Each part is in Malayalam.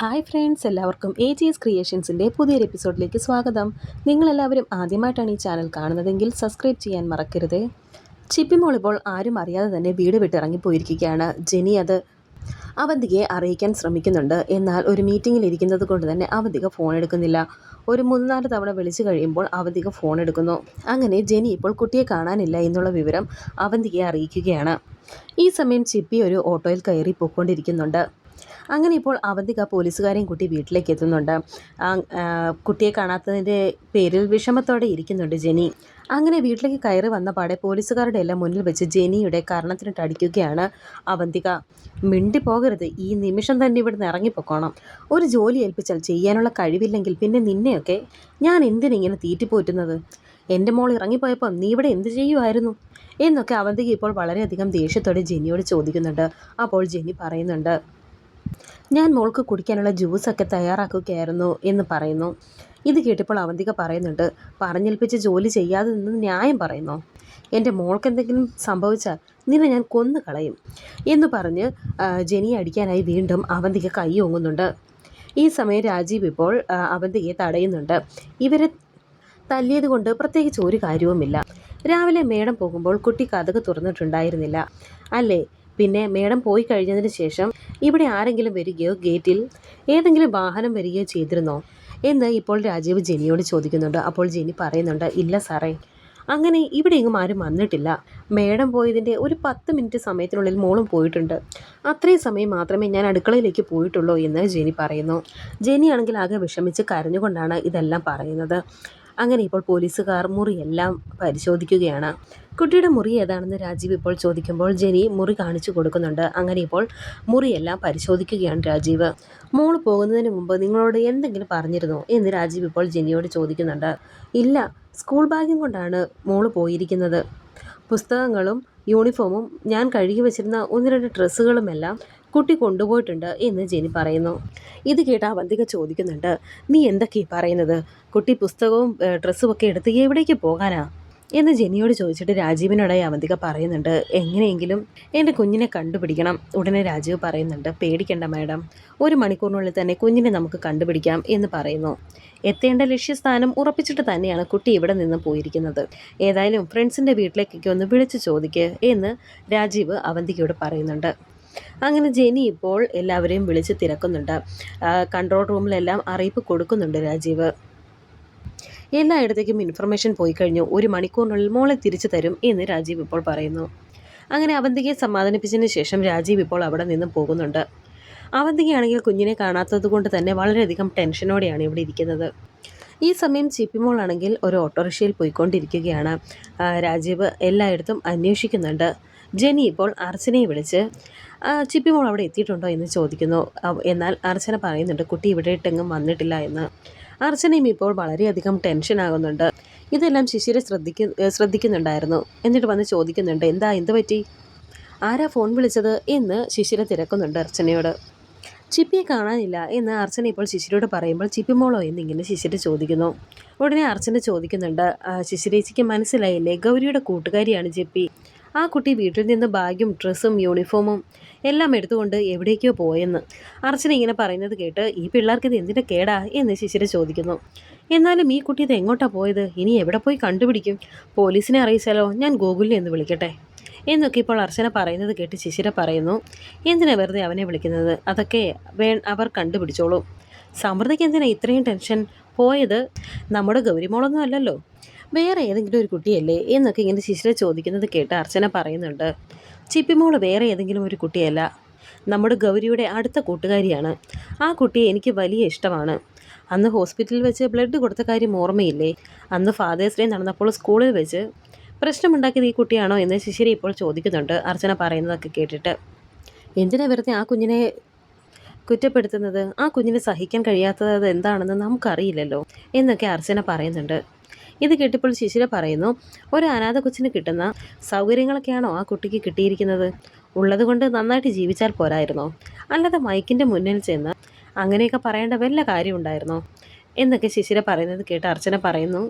ഹായ് ഫ്രണ്ട്സ് എല്ലാവർക്കും എ ജി എസ് ക്രിയേഷൻസിന്റെ പുതിയൊരു എപ്പിസോഡിലേക്ക് സ്വാഗതം. നിങ്ങളെല്ലാവരും ആദ്യമായിട്ടാണ് ഈ ചാനൽ കാണുന്നതെങ്കിൽ സബ്സ്ക്രൈബ് ചെയ്യാൻ മറക്കരുത്. ചിപ്പിമോൾ ഇപ്പോൾ ആരും അറിയാതെ തന്നെ വീട് വിട്ടിറങ്ങിപ്പോയിരിക്കുകയാണ് ജെനി അത് അവന്തികയെ അറിയിക്കാൻ ശ്രമിക്കുന്നുണ്ട്. എന്നാൽ ഒരു മീറ്റിങ്ങിൽ ഇരിക്കുന്നത് കൊണ്ട് തന്നെ അവന്തിക ഫോൺ എടുക്കുന്നില്ല. ഒരു മൂന്നാൽ തവണ വിളിച്ചു കഴിയുമ്പോൾ അവന്തിക ഫോൺ എടുക്കുന്നു. അങ്ങനെ ജെനി ഇപ്പോൾ കുട്ടിയെ കാണാനില്ല എന്നുള്ള വിവരം അവന്തികയെ അറിയിക്കുകയാണ്. ഈ സമയം ചിപ്പി ഒരു ഓട്ടോയിൽ കയറി പോയിക്കൊണ്ടിരിക്കുന്നുണ്ട്. അങ്ങനെ ഇപ്പോൾ അവന്തിക പോലീസുകാരെയും കുട്ടി വീട്ടിലേക്ക് എത്തുന്നുണ്ട്. കുട്ടിയെ കാണാത്തതിന്റെ പേരിൽ വിഷമത്തോടെ ഇരിക്കുന്നുണ്ട് ജെനി. അങ്ങനെ വീട്ടിലേക്ക് കയറി വന്ന പാടെ പോലീസുകാരുടെ എല്ലാം മുന്നിൽ വെച്ച് ജെനിയുടെ കാരണത്തിനിട്ട് അടിക്കുകയാണ് അവന്തിക. മിണ്ടി പോകരുത് ഈ നിമിഷം തന്നെ ഇവിടുന്ന് ഇറങ്ങിപ്പോക്കോണം. ഒരു ജോലി ഏൽപ്പിച്ചാൽ ചെയ്യാനുള്ള കഴിവില്ലെങ്കിൽ പിന്നെ നിന്നെയൊക്കെ ഞാൻ എന്തിനിങ്ങനെ തീറ്റിപ്പോറ്റുന്നത്? എന്റെ മോൾ ഇറങ്ങിപ്പോയപ്പോൾ നീ ഇവിടെ എന്ത് ചെയ്യുമായിരുന്നു എന്നൊക്കെ അവന്തിക ഇപ്പോൾ വളരെയധികം ദേഷ്യത്തോടെ ജെനിയോട് ചോദിക്കുന്നുണ്ട്. അപ്പോൾ ജെനി പറയുന്നുണ്ട് ഞാൻ മോൾക്ക് കുടിക്കാനുള്ള ജ്യൂസൊക്കെ തയ്യാറാക്കുകയായിരുന്നു എന്ന് പറയുന്നു. ഇത് കേട്ടപ്പോൾ അവന്തിക പറയുന്നുണ്ട് പറഞ്ഞേൽപ്പിച്ച് ജോലി ചെയ്യാതെ നിന്ന് ന്യായം പറയുന്നു? എന്റെ മോൾക്ക് എന്തെങ്കിലും സംഭവിച്ചാൽ നിന്നെ ഞാൻ കൊന്നു കളയും എന്ന് പറഞ്ഞ് ജനിയെ അടിക്കാനായി വീണ്ടും അവന്തിക കൈ ഓങ്ങുന്നുണ്ട്. ഈ സമയം രാജീവ് ഇപ്പോൾ അവന്തികയെ തടയുന്നുണ്ട്. ഇവരെ തല്ലിയത് കൊണ്ട് പ്രത്യേകിച്ച് ഒരു കാര്യവുമില്ല. രാവിലെ മേടം പോകുമ്പോൾ കുട്ടി കഥക് തുറന്നിട്ടുണ്ടായിരുന്നില്ല. അല്ലേ? പിന്നെ മേഡം പോയി കഴിഞ്ഞതിന് ശേഷം ഇവിടെ ആരെങ്കിലും വരികയോ ഗേറ്റിൽ ഏതെങ്കിലും വാഹനം വരികയോ ചെയ്തിരുന്നോ? എന്ന് ഇപ്പോൾ രാജീവ് ജെനിയോട് ചോദിക്കുന്നുണ്ട്. അപ്പോൾ ജെനി പറയുന്നുണ്ട് ഇല്ല സാറേ അങ്ങനെ ഇവിടെ എങ്ങും ആരും വന്നിട്ടില്ല. മേഡം പോയതിന്റെ ഒരു പത്ത് മിനിറ്റ് സമയത്തിനുള്ളിൽ മോളും പോയിട്ടുണ്ട്. അത്രയും സമയം മാത്രമേ ഞാൻ അടുക്കളയിലേക്ക് പോയിട്ടുള്ളൂ എന്ന് ജെനി പറയുന്നു. ജെനിയാണെങ്കിൽ ആകെ വിഷമിച്ച് കരഞ്ഞുകൊണ്ടാണ് ഇതെല്ലാം പറയുന്നത്. അങ്ങനെ ഇപ്പോൾ പോലീസുകാർ മുറിയെല്ലാം പരിശോധിക്കുകയാണ്. കുട്ടിയുടെ മുറി ഏതാണെന്ന് രാജീവ് ഇപ്പോൾ ചോദിക്കുമ്പോൾ ജെനി മുറി കാണിച്ചു കൊടുക്കുന്നുണ്ട്. അങ്ങനെ ഇപ്പോൾ മുറിയെല്ലാം പരിശോധിക്കുകയാണ് രാജീവ്. മോൾ പോകുന്നതിന് മുമ്പ് നിങ്ങളോട് എന്തെങ്കിലും പറഞ്ഞിരുന്നോ എന്ന് രാജീവ് ഇപ്പോൾ ജെനിയോട് ചോദിക്കുന്നുണ്ട്. ഇല്ല സ്കൂൾ ബാഗും കൊണ്ടാണ് മോൾ പോയിരിക്കുന്നത്. പുസ്തകങ്ങളും യൂണിഫോമും ഞാൻ കഴുകി വെച്ചിരുന്ന ഒന്ന് രണ്ട് ഡ്രസ്സുകളുമെല്ലാം കുട്ടി കൊണ്ടുപോയിട്ടുണ്ട് എന്ന് ജെനി പറയുന്നു. ഇത് കേട്ട് അവന്തിക ചോദിക്കുന്നുണ്ട് നീ എന്തൊക്കെയാ പറയുന്നത്? കുട്ടി പുസ്തകവും ഡ്രസ്സും ഒക്കെ എടുത്ത് എവിടേക്ക് പോകാനാ? എന്ന് ജെനിയോട് ചോദിച്ചിട്ട് രാജീവിനോടായി അവന്തിക പറയുന്നുണ്ട് എങ്ങനെയെങ്കിലും എന്റെ കുഞ്ഞിനെ കണ്ടുപിടിക്കണം. ഉടനെ രാജീവ് പറയുന്നുണ്ട് പേടിക്കണ്ട മാഡം ഒരു മണിക്കൂറിനുള്ളിൽ തന്നെ കുഞ്ഞിനെ നമുക്ക് കണ്ടുപിടിക്കാം എന്ന് പറയുന്നു. എത്തേണ്ട ലക്ഷ്യസ്ഥാനം ഉറപ്പിച്ചിട്ട് തന്നെയാണ് കുട്ടി ഇവിടെ നിന്ന് പോയിരിക്കുന്നത്. ഏതായാലും ഫ്രണ്ട്സിന്റെ വീട്ടിലേക്കൊക്കെ ഒന്ന് വിളിച്ചു ചോദിക്കുക എന്ന് രാജീവ് അവന്തികയോട് പറയുന്നുണ്ട്. അങ്ങനെ ജെനി ഇപ്പോൾ എല്ലാവരെയും വിളിച്ച് തിരക്കുന്നുണ്ട്. കൺട്രോൾ റൂമിലെല്ലാം അറിയിപ്പ് കൊടുക്കുന്നുണ്ട് രാജീവ്. എല്ലായിടത്തേക്കും ഇൻഫർമേഷൻ പോയി കഴിഞ്ഞു. ഒരു മണിക്കൂറിനുള്ളിൽ മോളെ തിരിച്ചു തരും എന്ന് രാജീവ് ഇപ്പോൾ പറയുന്നു. അങ്ങനെ അവന്തികയെ സമാധാനിപ്പിച്ചതിന് ശേഷം രാജീവ് ഇപ്പോൾ അവിടെ നിന്നും പോകുന്നുണ്ട്. അവന്തികയാണെങ്കിൽ കുഞ്ഞിനെ കാണാത്തത് കൊണ്ട് തന്നെ വളരെയധികം ടെൻഷനോടെയാണ് ഇവിടെ ഇരിക്കുന്നത്. ഈ സമയം ചിപ്പിമോളാണെങ്കിൽ ഒരു ഓട്ടോറിക്ഷയിൽ പോയിക്കൊണ്ടിരിക്കുകയാണ്. രാജീവ് എല്ലായിടത്തും അന്വേഷിക്കുന്നുണ്ട്. ജെനി ഇപ്പോൾ അർച്ചനയെ വിളിച്ച് ചിപ്പി മോൾ അവിടെ എത്തിയിട്ടുണ്ടോ? എന്ന് ചോദിക്കുന്നു. എന്നാൽ അർച്ചന പറയുന്നുണ്ട് കുട്ടി ഇവിടെ ഇട്ടെങ്ങും വന്നിട്ടില്ല എന്ന്. അർച്ചനയും ഇപ്പോൾ വളരെയധികം ടെൻഷൻ ആകുന്നുണ്ട്. ഇതെല്ലാം ശിശിരെ ശ്രദ്ധിക്കു ശ്രദ്ധിക്കുന്നുണ്ടായിരുന്നു. എന്നിട്ട് വന്ന് ചോദിക്കുന്നുണ്ട് എന്താ എന്ത് പറ്റി? ആരാ ഫോൺ വിളിച്ചത്? എന്ന് ശിശിര തിരക്കുന്നുണ്ട് അർച്ചനയോട്. ചിപ്പിയെ കാണാനില്ല എന്ന് അർച്ചന ഇപ്പോൾ ശിശിരോട് പറയുമ്പോൾ ചിപ്പിമോളോ എന്നിങ്ങനെ ശിശിര ചോദിക്കുന്നു. ഉടനെ അർച്ചന ചോദിക്കുന്നുണ്ട് "ആ, ശിശിരേച്ചിക്ക് മനസ്സിലായില്ലേ? ഗൗരിയുടെ കൂട്ടുകാരിയാണ് ചിപ്പി. ആ കുട്ടി വീട്ടിൽ നിന്ന് ബാഗും ഡ്രസ്സും യൂണിഫോമും എല്ലാം എടുത്തുകൊണ്ട് എവിടേക്കോ പോയെന്ന്. അർച്ചന ഇങ്ങനെ പറയുന്നത് കേട്ട് ഈ പിള്ളേർക്ക് ഇത് എന്തിന്റെ കേടാ എന്ന് ശിശിര ചോദിക്കുന്നു. എന്നാലും ഈ കുട്ടി ഇത് എങ്ങോട്ടാ പോയത്? ഇനി എവിടെ പോയി കണ്ടുപിടിക്കും? പോലീസിനെ അറിയിച്ചാലോ? ഞാൻ ഗൂഗിളിൽ എന്ന് വിളിക്കട്ടെ? എന്നൊക്കെ ഇപ്പോൾ അർച്ചന പറയുന്നത് കേട്ട് ശിശിര പറയുന്നു. എന്തിനാ വെറുതെ അവനെ വിളിക്കുന്നത്? അതൊക്കെ വേ അവർ കണ്ടുപിടിച്ചോളൂ. സമൃദ്ധിക്ക് എന്തിനാ ഇത്രയും ടെൻഷൻ? പോയത് നമ്മുടെ ഗൗരിമോളൊന്നും അല്ലല്ലോ. വേറെ ഏതെങ്കിലും ഒരു കുട്ടിയല്ലേ എന്നൊക്കെ ഇങ്ങനെ ശിശിര ചോദിക്കുന്നത് കേട്ട് അർച്ചന പറയുന്നുണ്ട്. ചിപ്പിമോൾ വേറെ ഏതെങ്കിലും ഒരു കുട്ടിയല്ല. നമ്മുടെ ഗൗരിയുടെ അടുത്ത കൂട്ടുകാരിയാണ്. ആ കുട്ടിയെ എനിക്ക് വലിയ ഇഷ്ടമാണ്. അന്ന് ഹോസ്പിറ്റലിൽ വെച്ച് ബ്ലഡ് കൊടുത്ത കാര്യം ഓർമ്മയില്ലേ? അന്ന് ഫാദേഴ്സ് ഡേ നടന്നപ്പോൾ സ്കൂളിൽ വെച്ച് പ്രശ്നമുണ്ടാക്കിയത് ഈ കുട്ടിയാണോ എന്ന് ശിശിര ഇപ്പോൾ ചോദിക്കുന്നുണ്ട്. അർച്ചന പറയുന്നതൊക്കെ കേട്ടിട്ട്. എന്തിനാ വെറുതെ ആ കുഞ്ഞിനെ കുറ്റപ്പെടുത്തുന്നത്? ആ കുഞ്ഞിനെ സഹിക്കാൻ കഴിയാത്തത് എന്താണെന്ന് നമുക്കറിയില്ലല്ലോ എന്നൊക്കെ അർച്ചന പറയുന്നുണ്ട്. ഇത് കേട്ടപ്പോൾ ശിശിര പറയുന്നു ഒരു അനാഥ കൊച്ചിന് കിട്ടുന്ന സൗകര്യങ്ങളൊക്കെയാണോ ആ കുട്ടിക്ക് കിട്ടിയിരിക്കുന്നത്? ഉള്ളത് കൊണ്ട് നന്നായിട്ട് ജീവിച്ചാൽ പോരായിരുന്നോ? അല്ലാതെ മൈക്കിന്റെ മുന്നിൽ ചെന്ന് അങ്ങനെയൊക്കെ പറയേണ്ട വല്ല കാര്യമുണ്ടായിരുന്നോ എന്നൊക്കെ ശിശിര പറയുന്നത് കേട്ട് അർച്ചന പറയുന്നു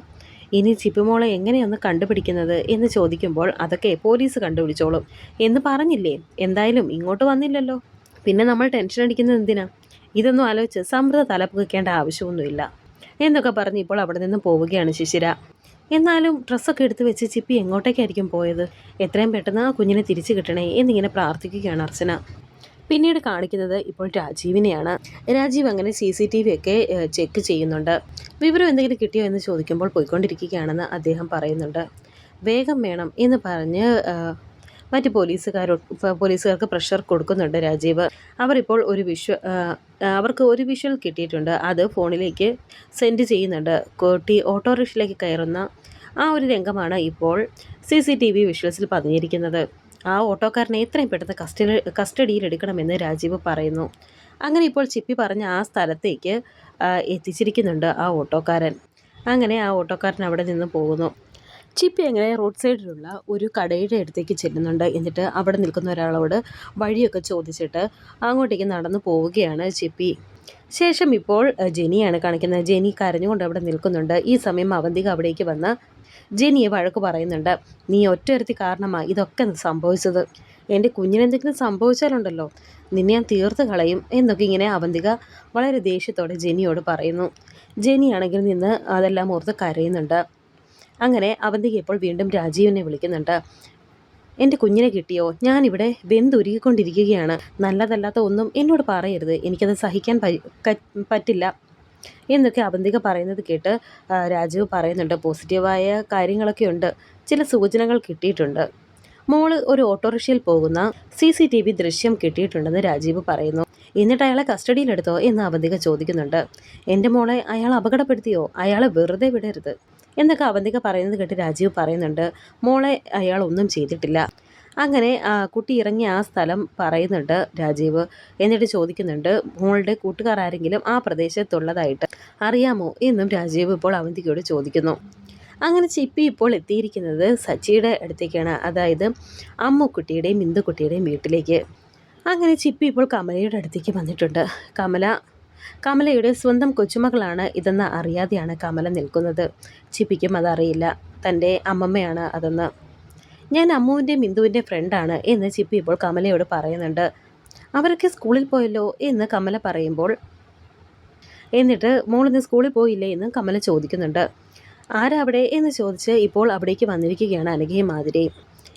ഇനി ചിപ്പുമോളെ എങ്ങനെയൊന്ന് കണ്ടുപിടിക്കുന്നത്? എന്ന് ചോദിക്കുമ്പോൾ അതൊക്കെ പോലീസ് കണ്ടുപിടിച്ചോളും. എന്ന് പറഞ്ഞില്ലേ? എന്തായാലും ഇങ്ങോട്ട് വന്നില്ലല്ലോ. പിന്നെ നമ്മൾ ടെൻഷൻ അടിക്കുന്നത് എന്തിനാ? ഇതൊന്നും ആലോചിച്ച് സമൃദ്ധ തലപ്പുകയ്ക്കേണ്ട ആവശ്യമൊന്നുമില്ല. എന്നൊക്കെ പറഞ്ഞ് ഇപ്പോൾ അവിടെ നിന്ന് പോവുകയാണ് ശിശിര. എന്നാലും ഡ്രസ്സൊക്കെ എടുത്ത് വെച്ച് ചിപ്പി എങ്ങോട്ടേക്കായിരിക്കും പോയത്? എത്രയും പെട്ടെന്ന് ആ കുഞ്ഞിനെ തിരിച്ചു കിട്ടണേ എന്നിങ്ങനെ പ്രാർത്ഥിക്കുകയാണ് അർച്ചന. പിന്നീട് കാണിക്കുന്നത് ഇപ്പോൾ രാജീവിനെയാണ്. രാജീവ് അങ്ങനെ സി സി ടി വി ഒക്കെ ചെക്ക് ചെയ്യുന്നുണ്ട്. വിവരം എന്തെങ്കിലും കിട്ടിയോ എന്ന് ചോദിക്കുമ്പോൾ പോയിക്കൊണ്ടിരിക്കുകയാണെന്ന് അദ്ദേഹം പറയുന്നുണ്ട്. വേഗം വേണം എന്ന് പറഞ്ഞ് മറ്റ് പോലീസുകാരോ പോലീസുകാർക്ക് പ്രഷർ കൊടുക്കുന്നുണ്ട് രാജീവ്. അവരിപ്പോൾ ഒരു വിഷ്വൽ അവർക്ക് ഒരു വിഷ്വൽ കിട്ടിയിട്ടുണ്ട്. അത് ഫോണിലേക്ക് സെൻഡ് ചെയ്യുന്നുണ്ട്. കോട്ടി ഓട്ടോറിക്ഷയിലേക്ക് കയറുന്ന ആ ഒരു രംഗമാണ് ഇപ്പോൾ സി സി ടി വി വിഷ്വൽസിൽ പതിഞ്ഞിരിക്കുന്നത്. ആ ഓട്ടോക്കാരനെ എത്രയും പെട്ടെന്ന് കസ്റ്റഡി കസ്റ്റഡിയിൽ എടുക്കണമെന്ന് രാജീവ് പറയുന്നു. അങ്ങനെ ഇപ്പോൾ ചിപ്പി പറഞ്ഞ ആ സ്ഥലത്തേക്ക് എത്തിച്ചിരിക്കുന്നുണ്ട് ആ ഓട്ടോക്കാരൻ. അങ്ങനെ ആ ഓട്ടോക്കാരൻ അവിടെ നിന്ന് പോകുന്നു. ചിപ്പി അങ്ങനെ റോഡ് സൈഡിലുള്ള ഒരു കടയുടെ അടുത്തേക്ക് ചെല്ലുന്നുണ്ട്. എന്നിട്ട് അവിടെ നിൽക്കുന്ന ഒരാളോട് വഴിയൊക്കെ ചോദിച്ചിട്ട് അങ്ങോട്ടേക്ക് നടന്നു പോവുകയാണ് ചിപ്പി. ശേഷം ഇപ്പോൾ ജെനിയാണ് കാണിക്കുന്നത്. ജെനി കരഞ്ഞുകൊണ്ട് അവിടെ നിൽക്കുന്നുണ്ട്. ഈ സമയം അവന്തിക അവിടേക്ക് വന്ന് ജെനിയെ വഴക്ക് പറയുന്നുണ്ട്. നീ ഒറ്റയൊരുത്തി കാരണമാണ് ഇതൊക്കെ സംഭവിച്ചത്? എന്റെ കുഞ്ഞിനെന്തെങ്കിലും സംഭവിച്ചാലുണ്ടല്ലോ. നിന്നെ ഞാൻ തീർത്ത് കളയും എന്നൊക്കെ ഇങ്ങനെ അവന്തിക വളരെ ദേഷ്യത്തോടെ ജെനിയോട് പറയുന്നു. ജെനിയാണെങ്കിൽ നിന്ന് അതെല്ലാം ഓർത്ത് കരയുന്നുണ്ട്. അങ്ങനെ അവന്തിക ഇപ്പോൾ വീണ്ടും രാജീവിനെ വിളിക്കുന്നുണ്ട്. എന്റെ കുഞ്ഞിനെ കിട്ടിയോ? ഞാനിവിടെ വെന്തുരുകിക്കൊണ്ടിരിക്കുകയാണ്. നല്ലതല്ലാത്ത ഒന്നും എന്നോട് പറയരുത്. എനിക്കത് സഹിക്കാൻ പറ്റില്ല. എന്നൊക്കെ അവന്തിക പറയുന്നത് കേട്ട് രാജീവ് പറയുന്നുണ്ട്. പോസിറ്റീവായ കാര്യങ്ങളൊക്കെ ഉണ്ട്. ചില സൂചനകൾ കിട്ടിയിട്ടുണ്ട്. മോൾ ഒരു ഓട്ടോറിക്ഷയിൽ പോകുന്ന സി സി ടി വി ദൃശ്യം കിട്ടിയിട്ടുണ്ടെന്ന് രാജീവ് പറയുന്നു. എന്നിട്ട് അയാളെ കസ്റ്റഡിയിലെടുത്തോ എന്ന് അവന്തിക ചോദിക്കുന്നുണ്ട്. എന്റെ മോളെ അയാൾ അപകടപ്പെടുത്തിയോ? അയാളെ വെറുതെ വിടരുത്. എന്നൊക്കെ അവന്തിക പറയുന്നത് കേട്ട് രാജീവ് പറയുന്നുണ്ട് മോളെ അയാൾ ഒന്നും ചെയ്തിട്ടില്ല. അങ്ങനെ കുട്ടി ഇറങ്ങിയ ആ സ്ഥലം പറയുന്നുണ്ട് രാജീവ്. എന്നിട്ട് ചോദിക്കുന്നുണ്ട് മോളുടെ കൂട്ടുകാർ ആരെങ്കിലും ആ പ്രദേശത്തുള്ളതായിട്ട് അറിയാമോ? എന്നും രാജീവ് ഇപ്പോൾ അവന്തികയോട് ചോദിക്കുന്നു. അങ്ങനെ ചിപ്പി ഇപ്പോൾ എത്തിയിരിക്കുന്നത് സച്ചിയുടെ അടുത്തേക്കാണ് അതായത് അമ്മുക്കുട്ടിയുടെയും ബിന്ദുക്കുട്ടിയുടെയും വീട്ടിലേക്ക്. അങ്ങനെ ചിപ്പി ഇപ്പോൾ കമലയുടെ അടുത്തേക്ക് വന്നിട്ടുണ്ട്. കമല കമലയുടെ സ്വന്തം കൊച്ചുമകളാണ് ഇതെന്ന് അറിയാതെയാണ് കമല നിൽക്കുന്നത്. ചിപ്പിക്കും അതറിയില്ല. തന്റെ അമ്മമ്മയാണ് അതെന്ന്. ഞാൻ അമ്മുവിന്റെ മിന്ദുവിന്റെ ഫ്രണ്ടാണ് എന്ന് ചിപ്പി ഇപ്പോൾ കമലയോട് പറയുന്നുണ്ട്. അവരൊക്കെ സ്കൂളിൽ പോയല്ലോ എന്ന് കമല പറയുമ്പോൾ എന്നിട്ട് മോളിന്ന് സ്കൂളിൽ പോയില്ലേ എന്ന് കമല ചോദിക്കുന്നുണ്ട്. ആരവിടെ എന്ന് ചോദിച്ച് ഇപ്പോൾ അവിടേക്ക് വന്നിരിക്കുകയാണ് അനഘയും മാതിരി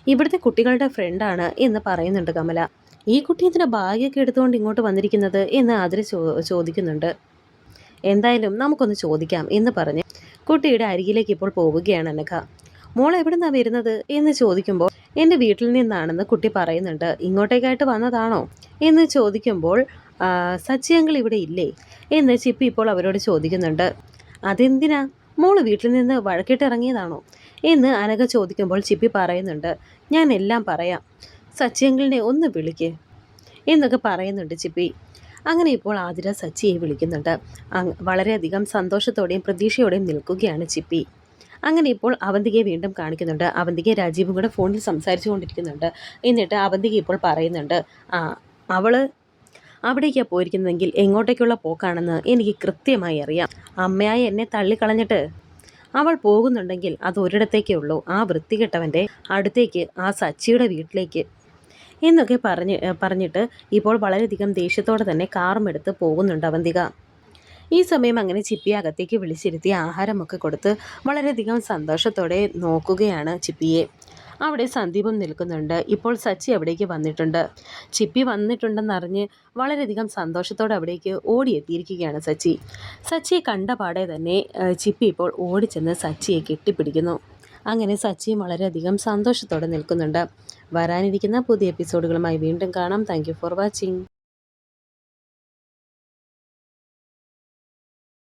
ഇവിടുത്തെ കുട്ടികളുടെ ഫ്രണ്ടാണ് എന്ന് പറയുന്നുണ്ട് കമല. ഈ കുട്ടി എന്തിനാ ബാഗൊക്കെ എടുത്തുകൊണ്ട് ഇങ്ങോട്ട് വന്നിരിക്കുന്നത് എന്ന് ആതിര ചോദിക്കുന്നുണ്ട്. എന്തായാലും നമുക്കൊന്ന് ചോദിക്കാം എന്ന് പറഞ്ഞ് കുട്ടിയുടെ അരികിലേക്ക് ഇപ്പോൾ പോവുകയാണ് അനഘ. മോൾ എവിടെ നിന്നാണ് വരുന്നത് എന്ന് ചോദിക്കുമ്പോൾ എന്റെ വീട്ടിൽ നിന്നാണെന്ന് കുട്ടി പറയുന്നുണ്ട്. ഇങ്ങോട്ടേക്കായിട്ട് വന്നതാണോ എന്ന് ചോദിക്കുമ്പോൾ സച്ചിയങ്ങൾ ഇവിടെ ഇല്ലേ? എന്ന് ചിപ്പി ഇപ്പോൾ അവരോട് ചോദിക്കുന്നുണ്ട്. അതെന്തിനാ? മോൾ വീട്ടിൽ നിന്ന് വഴക്കിട്ടിറങ്ങിയതാണോ എന്ന് അനഘ ചോദിക്കുമ്പോൾ ചിപ്പി പറയുന്നുണ്ട്. ഞാൻ എല്ലാം പറയാം. സച്ചിയങ്ങളിനെ ഒന്ന് വിളിക്ക് എന്നൊക്കെ പറയുന്നുണ്ട് ചിപ്പി. അങ്ങനെ ഇപ്പോൾ ആതിര സച്ചിയെ വിളിക്കുന്നുണ്ട്. വളരെയധികം സന്തോഷത്തോടെയും പ്രതീക്ഷയോടെയും നിൽക്കുകയാണ് ചിപ്പി. അങ്ങനെ ഇപ്പോൾ അവന്തികയെ വീണ്ടും കാണിക്കുന്നുണ്ട്. അവന്തിക രാജീവും കൂടെ ഫോണിൽ സംസാരിച്ചു കൊണ്ടിരിക്കുന്നുണ്ട്. എന്നിട്ട് അവന്തിക ഇപ്പോൾ പറയുന്നുണ്ട് ആ അവൾ അവിടേക്കാണ് പോയിരിക്കുന്നതെങ്കിൽ എങ്ങോട്ടേക്കുള്ള പോക്കാണെന്ന് എനിക്ക് കൃത്യമായി അറിയാം. അമ്മയായി എന്നെ തള്ളിക്കളഞ്ഞിട്ട് അവൾ പോകുന്നുണ്ടെങ്കിൽ അത് ഒരിടത്തേക്കേ ഉള്ളൂ. ആ വൃത്തികെട്ടവന്റെ അടുത്തേക്ക് ആ സച്ചിയുടെ വീട്ടിലേക്ക് എന്നൊക്കെ പറഞ്ഞ് പറഞ്ഞിട്ട് ഇപ്പോൾ വളരെയധികം ദേഷ്യത്തോടെ തന്നെ കാറും എടുത്ത് പോകുന്നുണ്ട് അവന്തിക. ഈ സമയം അങ്ങനെ ചിപ്പി അകത്തേക്ക് വിളിച്ചിരുത്തി ആഹാരമൊക്കെ കൊടുത്ത് വളരെയധികം സന്തോഷത്തോടെ നോക്കുകയാണ് ചിപ്പിയെ. അവിടെ സന്ദീപം നിൽക്കുന്നുണ്ട്. ഇപ്പോൾ സച്ചി അവിടേക്ക് വന്നിട്ടുണ്ട്. ചിപ്പി വന്നിട്ടുണ്ടെന്നറിഞ്ഞ് വളരെയധികം സന്തോഷത്തോടെ അവിടേക്ക് ഓടിയെത്തിയിരിക്കുകയാണ് സച്ചി. സച്ചിയെ കണ്ട പാടെ തന്നെ ചിപ്പി ഇപ്പോൾ ഓടിച്ചെന്ന് സച്ചിയെ കെട്ടിപ്പിടിക്കുന്നു. അങ്ങനെ സച്ചിയും വളരെയധികം സന്തോഷത്തോടെ നിൽക്കുന്നുണ്ട്. വരാനിരിക്കുന്ന പുതിയ എപ്പിസോഡുകളുമായി വീണ്ടും കാണാം. Thank for watching